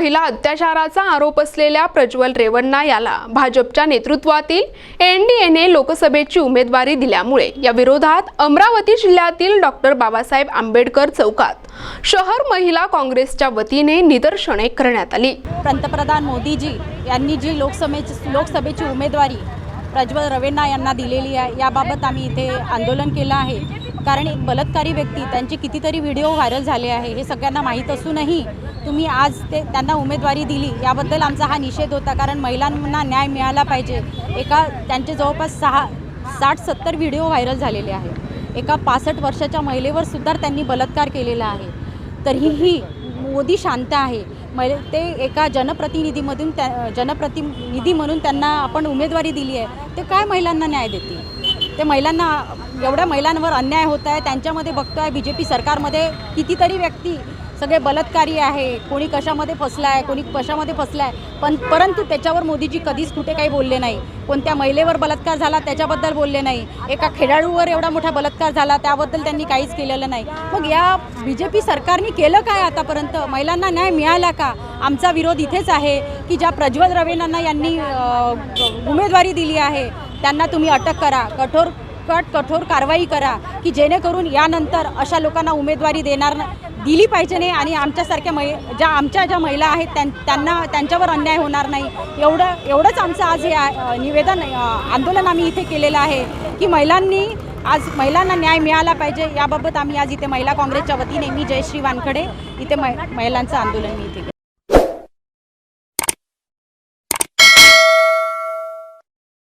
महिला अत्याचाराचा आरोप असलेल्या प्रज्वल रेवण्णा याला भाजपच्या नेतृत्वातील एनडीएने लोकसभेची उमेदवारी दिल्यामुळे या विरोधात अमरावती जिल्ह्यातील डॉक्टर बाबासाहेब आंबेडकर चौकात शहर महिला काँग्रेसच्या वतीने निदर्शने करण्यात आली. पंतप्रधान मोदीजी यांनी जी लोकसभेची लोकसभेची उमेदवारी प्रज्वल रवेंना यांना दिलेली आहे याबाबत आम्ही इथे आंदोलन केलं आहे. कारण एक बलात्कारी व्यक्ती त्यांचे कितीतरी व्हिडिओ व्हायरल झाले आहे हे सगळ्यांना माहीत असूनही तुम्ही आज ते त्यांना उमेदवारी दिली याबद्दल आमचा हा निषेध होता. कारण महिलांना न्याय मिळाला पाहिजे. एका त्यांचे जवळपास सहा साठ सत्तर व्हिडिओ व्हायरल झालेले आहे एका पासष्ट वर्षाच्या महिलेवर सुद्धा त्यांनी बलात्कार केलेला आहे. तरीही मोदी शांत आहे. महिले ते एका जनप्रतिनिधीमधून त्या जनप्रतिनिधी म्हणून त्यांना आपण उमेदवारी दिली आहे. ते काय महिलांना न्याय देतील? ते महिलांना एवढ्या महिलांवर अन्याय होत आहे त्यांच्यामध्ये बघतो आहे बी जे पी सरकारमध्ये कितीतरी व्यक्ती सगळे बलात्कारी आहे कोणी कशामध्ये फसला आहे कोणी कशामध्ये फसला आहे पण परंतु त्याच्यावर मोदीजी कधीच कुठे काही बोलले नाही. कोणत्या महिलेवर बलात्कार झाला त्याच्याबद्दल बोलले नाही. एका खेळाडूवर एवढा मोठा बलात्कार झाला त्याबद्दल त्यांनी काहीच केलेलं नाही. मग या बी जे पी सरकारने केलं काय आतापर्यंत? महिलांना न्याय मिळाला का? आमचा विरोध इथेच आहे की ज्या प्रज्वल रवेंना यांनी उमेदवारी दिली आहे त्यांना तुम्ही अटक करा. कठोर कट कठोर कारवाई करा की जेणेकरून यानंतर अशा लोकांना उमेदवारी देणार दिली पाहिजे नाही आणि आमच्यासारख्या मै ज्या आमच्या ज्या महिला आहेत त्यां त्यांना त्यांच्यावर अन्याय होणार नाही. एवढं एवढंच आमचं आज हे निवेदन आंदोलन आम्ही इथे केलेलं आहे की महिलांनी आज महिलांना न्याय मिळाला पाहिजे. याबाबत आम्ही आज इथे महिला काँग्रेसच्या वतीने मी जयश्री वानखडे इथे मै महिलांचं आंदोलन मी इथे